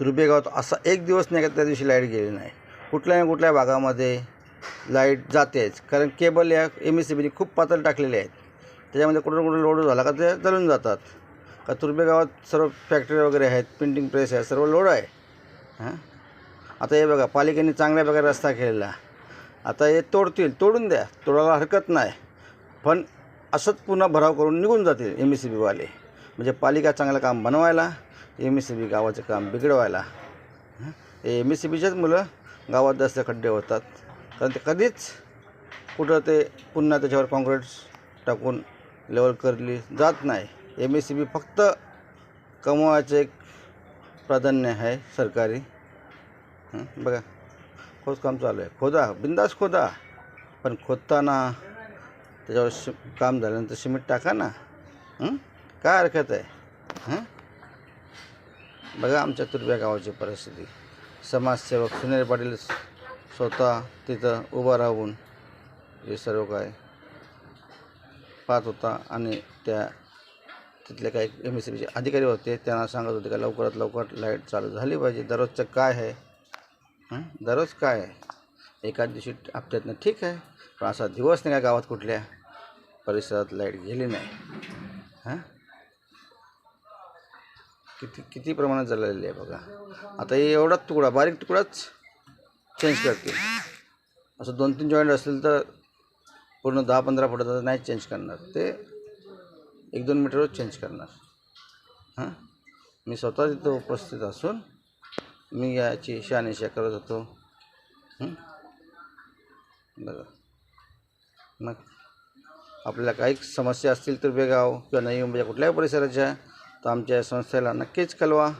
तुर्बे गावात असा एक दिवस नाही का त्या दिवशी लाइट गेली नाही. कुठल्या ना कुठल्या भागामध्ये लाइट जातेच. कारण केबल या एम एस सी बीने खूप पातळ टाकलेले आहेत. त्याच्यामध्ये कुठं कुठं लोड झाला का ते जळून जातात. का तुर्बे गावात सर्व फॅक्टरी वगैरे आहेत प्रिंटिंग प्रेस आहे सर्व लोड आहे. हां? आता हे बघा पालिकेने चांगल्या प्रकारे रस्ता केलेला. आता हे तोडतील तोडून द्या. तोडायला हरकत नाही. पण असंच पुन्हा भराव करून निघून जातील एम एस सी बीवाले म्हणजे पालिका चांगलं काम बनवायला एम एस सी बी गावाचं काम बिघडवायला. हे? एम एस सी बीच्याच मुलं गावात जास्त खड्डे होतात. कारण ते कधीच कुठं ते पुन्हा त्याच्यावर काँक्रीट टाकून लेवल करली जात नाही. एम एस सी बी फक्त कमवायचं एक प्राधान्य आहे सरकारी. बघा खोदकाम चालू आहे. खोदा बिंदास खोदा. पण खोदताना त्याच्यावर शि काम झाल्यानंतर सिमेंट टाका ना. काय हरकत आहे? हं? बघा आमच्या तुर्ब्या गावाची परिस्थिती. समाजसेवक सुनील पाटील स्वतः तिथं उभा राहून हे सर्व काय पाहत होता आणि त्या तिथले काही एम एस सी बीचे अधिकारी होते त्यांना सांगत होते का लवकरात लवकर लाइट चालू झाली पाहिजे. दररोजचं काय आहे? दररोज काय आहे? एका दिवशी हप्त्यातनं ठीक आहे. पण असा दिवस नाही का गावात कुठल्या? परिसरात लाइट गेली नाही. हां? किती किती प्रमाणात झालेली आहे बघा. आता हे एवढाच तुकडा बारीक तुकडाच चेंज करते असं दोन तीन जॉईंट असेल तर पूर्ण दहा पंधरा फुटाचा नाही चेंज करणार. ते एक दोन मीटरवर चेंज करणार. हां? मी स्वतः तिथं उपस्थित असून मी याची शहानिशा करत होतो. बरं बघा. मग आपल्याला काही समस्या असतील तर बेगाव किंवा नवी मुंबईच्या कुठल्याही परिसराच्या तर आमच्या या संस्थेला नक्कीच कळवा.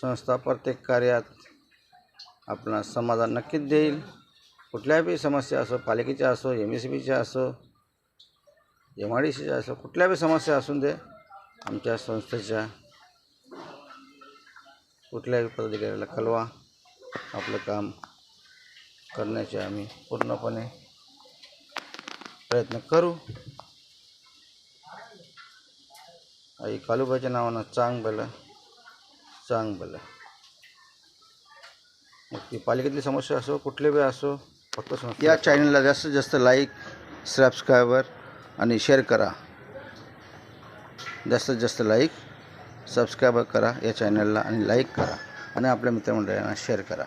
संस्था प्रत्येक कार्यात आपला समाधान नक्कीच देईल. कुठल्याही समस्या असो पालिकेच्या असो एम एस बीच्या असो एम आय डी सीच्या असो कुठल्याही समस्या असून दे आमच्या संस्थेच्या कुठल्याही पदाधिकाऱ्याला कळवा. आपलं काम करण्याचे आम्ही पूर्णपणे प्रयत्न करू. आई कालूबाईच्या नावानं चांग बलं चांग बलं मग ती पालिकेतली समस्या असो कुठले बी असो फक्त समस्या या चॅनलला जास्तीत जास्त लाईक सबस्क्रायबर आणि शेअर करा. जास्तीत जास्त लाईक सबस्क्रायबर करा या चॅनलला आणि लाईक करा. आणि आपल्या मित्रमंडळांना शेअर करा.